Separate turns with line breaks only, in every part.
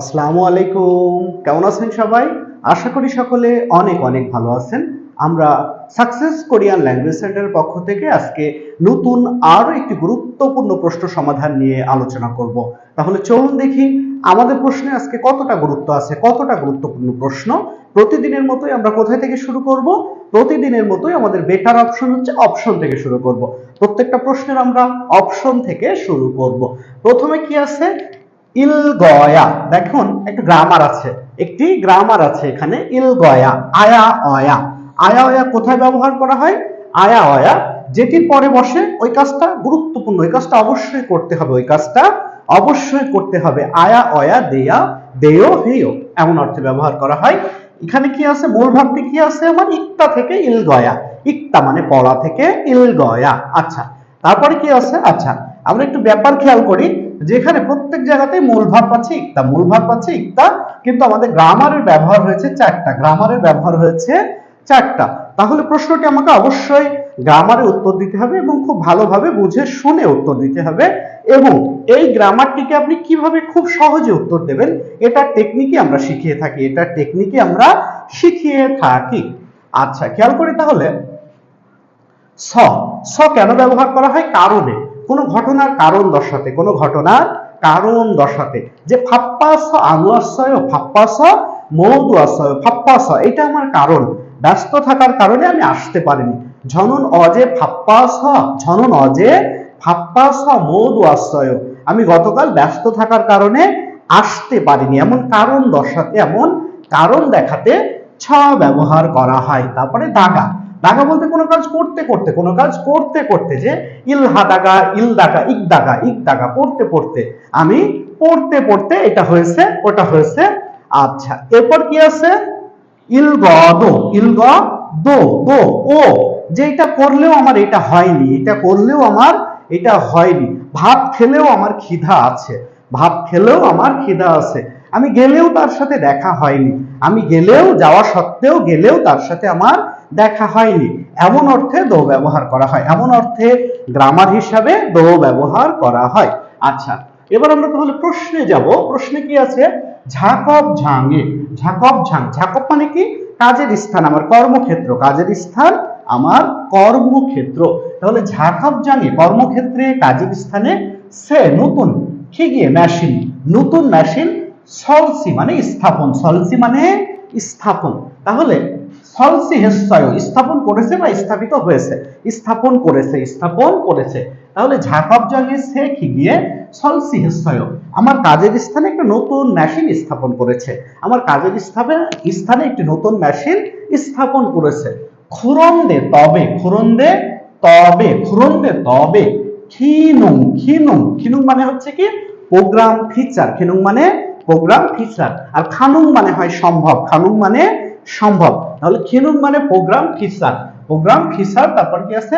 আসসালামু আলাইকুম। কেমন আছেন সবাই? আশা করি সকলে অনেক অনেক ভালো আছেন। আমরা সাকসেস কোরিয়ান ল্যাঙ্গুয়েজ সেন্টারের পক্ষ থেকে আজকে নতুন আরও একটি গুরুত্বপূর্ণ প্রশ্ন সমাধান নিয়ে আলোচনা করব। তাহলে চলুন দেখি আমাদের প্রশ্নে আজকে কতটা গুরুত্ব আছে, কতটা গুরুত্বপূর্ণ প্রশ্ন। প্রতিদিনের মতোই আমরা কোথায় থেকে শুরু করব? প্রতিদিনের মতোই আমাদের বেটার অপশন হচ্ছে অপশন থেকে শুরু করব। প্রত্যেকটা প্রশ্নের আমরা অপশন থেকে শুরু করব। প্রথমে কি আছে? ইলগয়া। দেখুন, একটা গ্রামার আছে। একটি গ্রামার আছে এখানে, ইলগয়া আয়া অয়া আয়া অয়া কোথায় ব্যবহার করা হয়? আয়া অয়া যেটির পরে বসে, ওই কাজটা গুরুত্বপূর্ণ, ওই কাজটা অবশ্যই করতে হবে, ওই কাজটা অবশ্যই করতে হবে। আয়া অয়া দেয়া, দেয়, হেয়, এমন অর্থে ব্যবহার করা হয়। এখানে কি আছে? মূল ভাবটি কি আছে? আমার ইক্তা থেকে ইলগয়া। ইক্তা মানে পড়া থেকে ইলগয়া। আচ্ছা তারপরে কি আছে? আচ্ছা আমরা একটু ব্যাপার খেয়াল করি। যেখানে প্রত্যেক জায়গাতেই মূল ভাব পাচ্ছে, ইক্তা মূল ভাব পাচ্ছে, ইক্তা কিন্তু আমাদের গ্রামারের ব্যবহার হয়েছে চারটা। গ্রামারের ব্যবহার হয়েছে চারটা। তাহলে প্রশ্নটি আমাকে অবশ্যই গ্রামারে উত্তর দিতে হবে এবং খুব ভালোভাবে বুঝে শুনে উত্তর দিতে হবে এবং এই গ্রামারটিকে আপনি কীভাবে খুব সহজে উত্তর দেবেন এটা টেকনিকই আমরা শিখিয়ে থাকি এটা টেকনিকই আমরা শিখিয়ে থাকি। আচ্ছা খেয়াল করি তাহলে, স স কেন ব্যবহার করা হয়? কারণে। কোনো ঘটনার কারণ দর্শাতে, কোনো ঘটনার কারণ দর্শাতে। যে ফাপ্পাস আনুয়াশয়, ফাপ্পাস মৌদুয়াশয়, ফাপ্পাস, এটা আমার কারণ। ব্যস্ত থাকার কারণে আমি আসতে পারিনি। ঝনন অজে ফাপ্পাস, ঝনন অজে ফাপ্পাস মৌদু আশ্রয় আমি গতকাল ব্যস্ত থাকার কারণে আসতে পারিনি। এমন কারণ দর্শাতে, এমন কারণ দেখাতে ছ ব্যবহার করা হয়। তারপরে দাগা। দাগা বলতে কোনো কাজ করতে করতে, কোনো কাজ করতে করতে যে ইলহা দাগা, ইল দাগা, ইক দাগা ইক দাগা, পড়তে পড়তে। আমি পড়তে পড়তে এটা হয়েছে, ওটা হয়েছে। আচ্ছা এরপর কি আছে? ইল গ দো, ইল গ দো দো ও, যে এটা করলেও আমার এটা হয়নি, এটা করলেও আমার এটা হয়নি। ভাত খেলেও আমার খিদা আছে, ভাত খেলেও আমার খিদা আছে। আমি গেলেও তার সাথে দেখা হয়নি, আমি গেলেও যাওয়া সত্ত্বেও গেলেও তার সাথে আমার দেখা হয়নি। এমন অর্থে দো ব্যবহার করা হয়। এমন অর্থে গ্রামার হিসাবে দো ব্যবহার করা হয়। আচ্ছা এবার আমরা তাহলে প্রশ্নে যাব। প্রশ্নে কি আছে? ঝাকব ঝাঙে। ঝাকব ঝাং ঝাকব মানে কি? কাজের স্থান, আমার কর্মক্ষেত্র। কাজের স্থান, আমার কর্মক্ষেত্র। তাহলে ঝাকব জাঙে কর্মক্ষেত্রে, কাজের স্থানে সে নতুন গিয়ে? মেশিন নতুন মেশিন সলসি মানে স্থাপন। সলসি মানে স্থাপন। তাহলে সলসি হেস্যয় স্থাপন করেছে বা স্থাপিত হয়েছে? স্থাপন করেছে স্থাপন করেছে। তাহলে ঝাঁকব জাগে সে গিয়ে? সলসি হেস্যয় আমার কাজের স্থানে একটা নতুন মেশিন স্থাপন করেছে। আমার কাজের স্থানে স্থানে একটি নতুন মেশিন স্থাপন করেছে। খুরন্দে তবে খুরন্দে তবে খুরন্দে তবে খিনুং খিনুং খিনুং মানে হচ্ছে কি? Programme feature. খিনুং মানে প্রোগ্রাম ফিচার। আর খানুং মানে হয় সম্ভব। খানুং মানে সম্ভব। তাহলে খিনুং মানে প্রোগ্রাম ফিচার প্রোগ্রাম ফিচার তারপর কি আছে?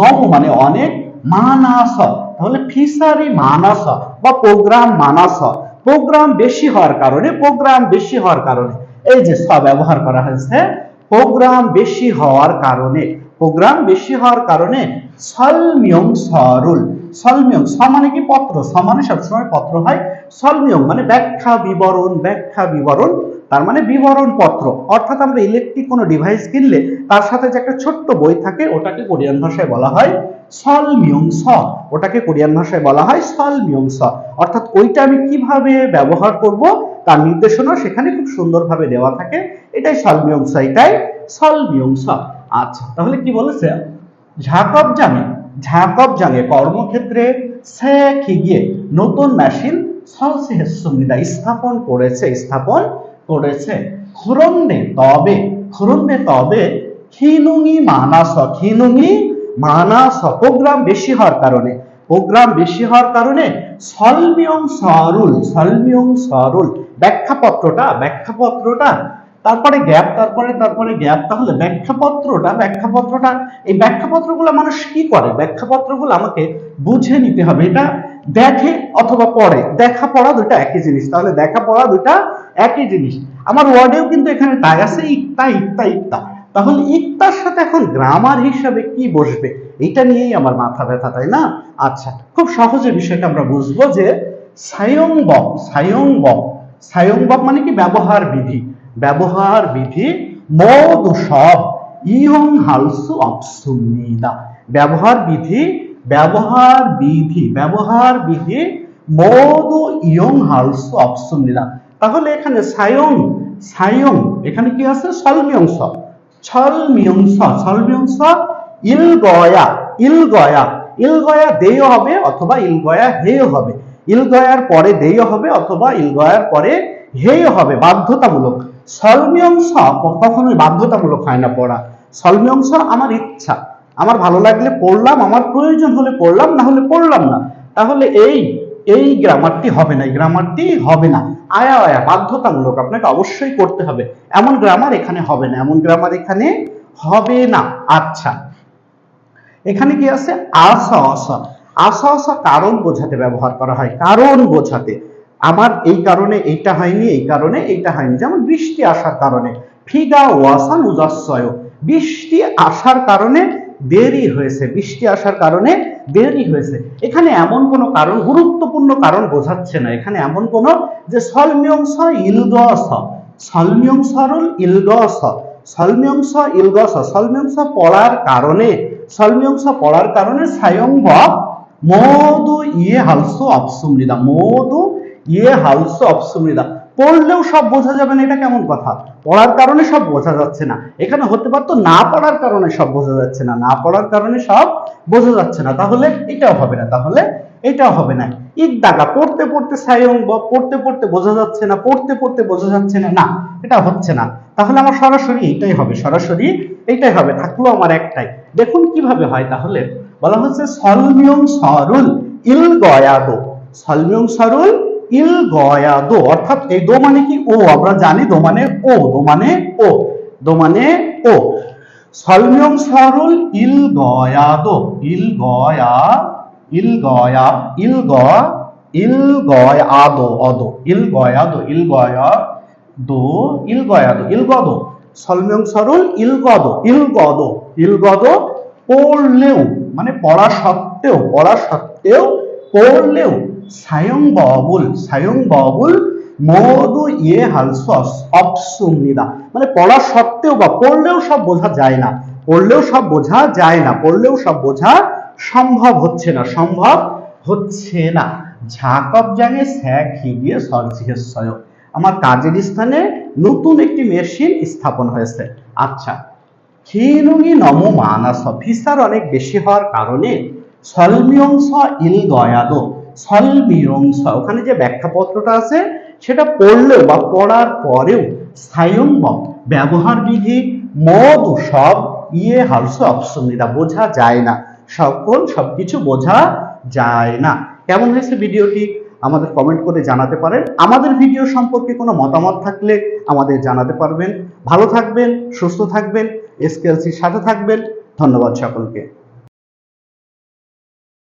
নব মানে অনেক মানাস। তাহলে ফিচারি মানাস বা প্রোগ্রাম মানাস। প্রোগ্রাম বেশি হওয়ার কারণে প্রোগ্রাম বেশি হওয়ার কারণে। এই যে স ব্যবহার করা হয়েছে প্রোগ্রাম বেশি হওয়ার কারণে। প্রোগ্রাম বেশি হওয়ার কারণে সলমিয়ং সরুল। সলমিয়ং স মানে কি? পত্র। স মানে সবসময় পত্র হয়। সলমিয়ং মানে ব্যাখ্যা বিবরণ ব্যাখ্যা বিবরণ। তার মানে বিবরণ পত্র অর্থাৎ আমরা ইলেকট্রিক কোনো ডিভাইস কিনলে তার সাথে যে একটা ছোট্ট বই থাকে, ওটাকে কোরিয়ান ভাষায় বলা হয় সলমিয়ং স ওটাকে কোরিয়ান ভাষায় বলা হয় সলমিয়ং স অর্থাৎ ওইটা আমি কীভাবে ব্যবহার করব, তার নির্দেশনা সেখানে খুব সুন্দরভাবে দেওয়া থাকে। এটাই সলমিয়ং স এটাই সলমিয়ং স আচ্ছা তাহলে কি বলেছে? ঝাকব জানে ঝাকব জানে, কর্মক্ষেত্রে সে গিয়ে নতুন মেশিন সলসিহেসুমিদা স্থাপন করেছে, স্থাপন করেছে। খুরন্দে তবে খুরন্দে তবে খিনুঙি মানাস খিনুঙি মানাস, প্রোগ্রাম বেশি হওয়ার কারণে। প্রোগ্রাম বেশি হওয়ার কারণে সলমিয়ং সরুল সলমিয়ং সরুল। ব্যাখ্যাপত্রটা ব্যাখ্যাপত্রটা, তারপরে গ্যাপ, তারপরে তারপরে গ্যাপ। তাহলে ব্যাখ্যাপত্রটা ব্যাখ্যাপত্রটা, এই ব্যাখ্যাপত্রগুলো মানুষ কি করে? ব্যাখ্যাপত্রগুলো আমাকে বুঝে নিতে হবে। এটা দেখে অথবা পড়ে। দেখা পড়া দুটা একই জিনিস। তাহলে দেখা পড়া দুটা একই জিনিস। আমার ওয়ার্ডেও কিন্তু এখানে তাই আছে, ইকতা ইকতা ইকতা। তাহলে ইকতার সাথে এখন গ্রামার হিসাবে কি বসবে? এটা নিয়েই আমার মাথা ব্যথা, তাই না? আচ্ছা খুব সহজে বিষয়টা আমরা বুঝব যে সায়ং বক সায়ং বক সায়ংবব মানে কি? ব্যবহার বিধি। ব্যবহার বিধি মধু সব ইয়ং হালসু অপসুনিদা ব্যবহার বিধি ব্যবহার বিধি ব্যবহার বিধি মধু ইয়ং অপশন অপসুনিদা তাহলে এখানে সায়ং সায়ং, এখানে কি আছে? সলমিয়ংস ছলমিয়ংস ছলমিয়ংস ইলগয়া ইলগয়া ইলগয়া দেয় হবে অথবা ইলগয়া হেয় হবে। ইলগয়ার পরে দেয় হবে অথবা ইলগয়ার পরে হেয় হবে, বাধ্যতামূলক। সলমিয়ংস কখনোই বাধ্যতামূলক হয় না পড়া। সলমিয়ংস আমার ইচ্ছা। আমার ভালো লাগলে পড়লাম, আমার প্রয়োজন হলে পড়লাম, না হলে পড়লাম না। তাহলে এই এই গ্রামারটি হবে না, এই গ্রামারটি হবে না। আয়া আয়া, বাধ্যতামূলক, আপনাকে অবশ্যই করতে হবে। এমন গ্রামার এখানে হবে না, এমন গ্রামার এখানে হবে না। আচ্ছা এখানে কি আছে? আসা আসা আসা আসা কারণ বোঝাতে ব্যবহার করা হয়, কারণ বোঝাতে। আমার এই কারণে এইটা হয়নি, এই কারণে এইটা হয়নি। যেমন বৃষ্টি আসার কারণে, ফিগা ওয়াসান উজাসয় বৃষ্টি আসার কারণে দেরি হয়েছে, বৃষ্টি আসার কারণে দেরি হয়েছে। এখানে এমন কোনো কারণ, গুরুত্বপূর্ণ কারণ বোঝাচ্ছে না। এখানে এমন কোনো যে সলমিয়ংস ইলগস সলমিয়ংসরুল ইলগস, সলমিয়ংস ইলগস, সলমিয়ংস পড়ার কারণে, সলমিয়ংস পড়ার কারণে সায়ংব মধু ইয়ে হালসো অপসুমৃদা মধু ইয়ে হালসো অপসুমৃদা। পড়লেও সব বোঝা যাবে না এটা কেমন কথা। পড়ার কারণে সব বোঝা যাচ্ছে না। এখানে হতে পারতো না পড়ার কারণে সব বোঝা যাচ্ছে না। না পড়ার কারণে সব বোঝা যাচ্ছে না। তাহলে এটাও হবে না। তাহলে এটাও হবে না। ঈদ দাগা, পড়তে পড়তে সায়ং পড়তে পড়তে বোঝা যাচ্ছে না, পড়তে পড়তে বোঝা যাচ্ছে না। না, এটা হচ্ছে না। তাহলে আমার সরাসরি এটাই হবে, সরাসরি এটাই হবে। থাকল আমার একটাই। দেখুন কীভাবে হয় তাহলে। বলা হচ্ছে সলমিয়ং সরুল, ইল গয়াদো সলমিয়ং সরুল ইল গয়াদো অর্থাৎ এই দো মানে কি? ও, আমরা জানি দো মানে ও, দো মানে ও, দো মানে ও। সলমিয়ং সরুল ইল গয়াদো ইল গয়া ইল গয়া, ইল গ, ইল গয়াদো অদো ইল গয়াদো ইল গয়া, দো, ইল গয়াদো ইল গদো সলমিয়ং সরুল ইল গদো ইল গদো ইল গদো পড়লেও মানে পড়া সত্ত্বেও পড়া সত্ত্বেও পড়লেও সায়ং বাবুল সায়ং বাবুল মধু ইয়ে হালসস অপসুমনিদা মানে পড়া সত্ত্বেও বা পড়লেও সব বোঝা যায় না। পড়লেও সব বোঝা যায় না। পড়লেও সব বোঝা সম্ভব হচ্ছে না। সম্ভব হচ্ছে না। ঝাকব জাগে স্যাক হিগিয়ে সরজিহেশ্বয় আমার কাজের স্থানে নতুন একটি মেশিন স্থাপন হয়েছে। আচ্ছা ক্ষীণুঙি নম মানাস। ফিসার অনেক বেশি হওয়ার কারণে সলমিয়ংস ইল গয়াদো সলমিয়ংস ওখানে যে ব্যাখ্যাপত্রটা আছে, সেটা পড়লেও বা পড়ার পরেও স্থায়ম্ব ব্যবহার বিধি, মদ সব ইয়ে হালস অপসমিতা বোঝা যায় না। সকল সবকিছু বোঝা যায় না। কেমন হয়েছে ভিডিওটি? আমাদের কমেন্ট করে জানাতে পারেন। আমাদের ভিডিও সম্পর্কে কোনো মতামত থাকলে আমাদের জানাতে পারবেন। ভালো থাকবেন, সুস্থ থাকবেন এসকেএলসির সাথে থাকবেন। ধন্যবাদ সকলকে।